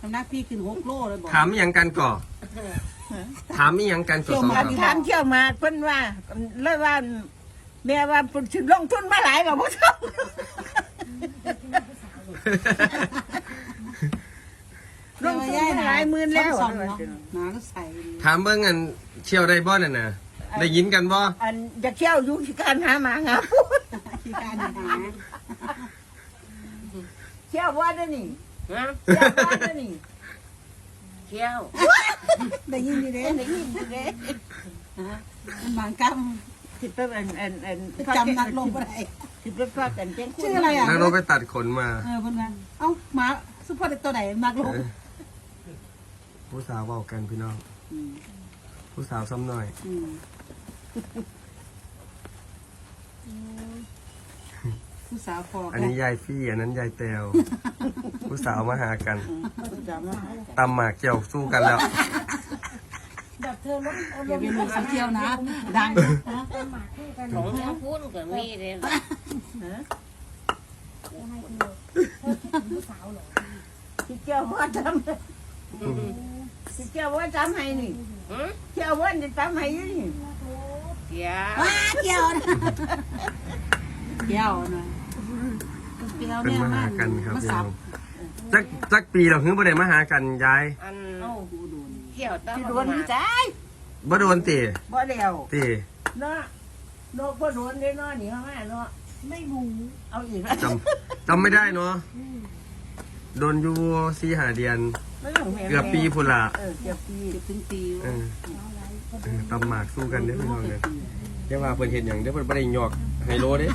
น้ำหนักพี่ขึ้นหกโลเลยบอกถามอิหยังกันก่อถามอิหยังกันก่อสองอันคำทานเที่ยวมาเพิ่นว่าเลยว่าแม่ว่าเพิ่นสิลงทุนมาหลายแล้วบ่ทำลงทุนมาหลายหมื่นแล้วซ้ำๆเนาะหนาก็ใส่ดีถามเบิ่งอันเชี่ยวได้บ่น่ะนะได้ยินกันบ่อันจะเที่ยวอยู่ที่การหาหมาหาที่การหาเที่ยวว่าได้นี่ ฮะเที่ยวว่าได้นี่เที่ยวได้ยินดีเด้ได้ยินอยู่เด้ฮะมันบางกที่ไปอันอันอันำจำนักลงไปได้ที่ไปฟักกันเจ้งชื่ออะไรอะแล้วเราไปตัดขนมา เออเพิ่นว่าเอ้าหมาซุปเปอร์ตัวไหนมักลงเออผู้สาวเว้ากันพี่น้องมผู้สาวซ้ำหน่อยอืม ผู้สาวคออันนี้ยายฟี่อันนั้นยายแตวผู้สาวมาหากันจำนะตำหมากเกี่ยวสู้กันแล้วอย่าเป็นลูกสีเที่ยวนะ ดังนะของเจ้าพูดก็มีเลยที่เที่ยวว่าจำที่เที่ยวว่าจำให้นี่หืมเที่ยวว่าจะจำให้อยู่นี่เที่ยวว้าเที่ยวนะเที่ยวนะ เที่ยวเป็นเนี่ยมาหากันครับมาพี่สัน้บองจักจักปีเราคือบ่ได้มาหากันยายอันเอ้าเที่ยวต้องที่โดนมาใจบ่โดนติบ่เดียวติเนาะโนบ่โดนได้เนาะนี่มาเนาะไม่รู้เอาอีกแล้วจำจำไม่ได้เนาะโดนอยู่สี่หาเดือน ไม่ต้องแม่เกือบปีพุ่นละเออเกือบปีเกือบถึงปีเออเออตำหมากสู้กันเด้อพี่น้องเด้อเดี๋ยวว่าเพิ่นเฮ็ดหยังเดี๋ยวเพิ่นบ่ได้หยอกไฮโลเด้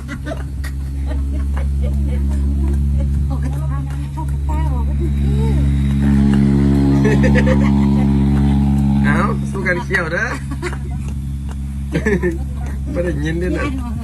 เอ้าสู้กันเขี้ยวเด้อไม่ได้ยินด้วยนะยายดู